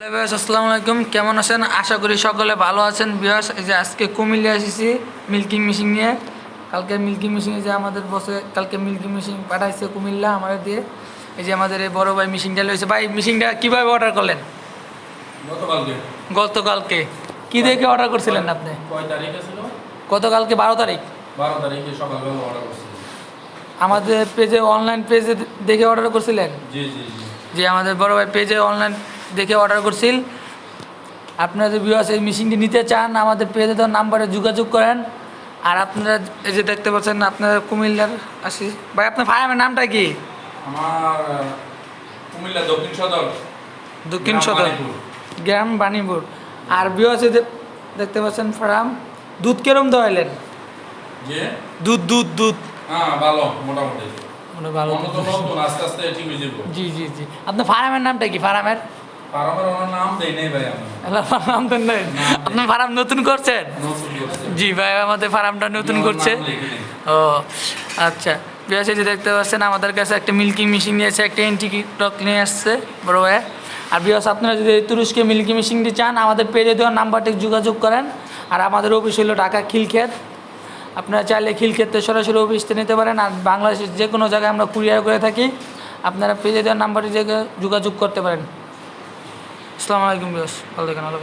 Hello বিয়াস আসসালামু আলাইকুম। কেমন আছেন? আশা করি সকলে ভালো আছেন। বিয়াস এই যে আজকে কুমিল্লা এসেছি মিল্কিং মেশিন নিয়ে। কালকে মিল্কিং মেশিনে যে আমাদের বসে কালকে মিল্কিং মেশিন পাঠাইছে কুমিল্লা আমাদের দিয়ে। এই যে আমাদের এই বড় ভাই মেশিনটা লইছে। ভাই মেশিনটা কীভাবে অর্ডার করলেন? গতকালকে। কী দেখে অর্ডার করছিলেন আপনি? গতকালকে বারো তারিখ। বারো তারিখে সকালবেলা অর্ডার আমাদের পেজে অনলাইন পেজে দেখে অর্ডার করছিলেন? জি জি জি। যে আমাদের বড় ভাই পেজে অনলাইন দেখে অর্ডার করছিল। আপনারা যদি ভিউয়ার্স এই মেশিনটি নিতে চান আমাদের পেজে তো নাম্বারে যোগাযোগ করেন। আর আপনারা এই যে দেখতে পাচ্ছেন আপনারা কুমিল্লার আসি। ভাই আপনার ফার্মের নামটা কি? আমার কুমিল্লা দক্ষিণ সদর। দক্ষিণ গ্রাম সদর। বাণীপুর। গ্রাম বাণীপুর। আর ভিউয়ার্স এই যে দেখতে পাচ্ছেন ফার্ম দুধ কেরম দোয়াইলেন দুধ দুধ দুধ। হ্যাঁ ভালো মোটামুটি। মানে ভালো। জি জি জি। আপনার ফার্মের নামটা কি ফার্মের নাম দেন নাই? ফার্ম নতুন করছেন? করছে। জি ভাই আমাদের ফার্মটা নতুন করছে। ও আচ্ছা। বিয়াস যে দেখতে পাচ্ছেন আমাদের কাছে একটা মিল্কিং মেশিন নিয়েছে একটা টক নিয়ে আসছে বড় ভাইয়া আর বিয়াস আপনারা যদি তুরস্কে মিল্কি মেশিনটি চান আমাদের পেজে দেওয়ার নাম্বারটি যোগাযোগ করেন। আর আমাদের অফিস হলো ঢাকা খিলক্ষেত। আপনারা চাইলে খিলক্ষেত্রে সরাসরি অফিসতে নিতে পারেন। আর বাংলাদেশের যে কোনো জায়গায় আমরা কুরিয়ার করে থাকি। আপনারা পেজে দেওয়ার নাম্বারটি যোগাযোগ করতে পারেন। আসসালামু আলাইকুম বিয়াস ভালো দেখেন আল্লাহ।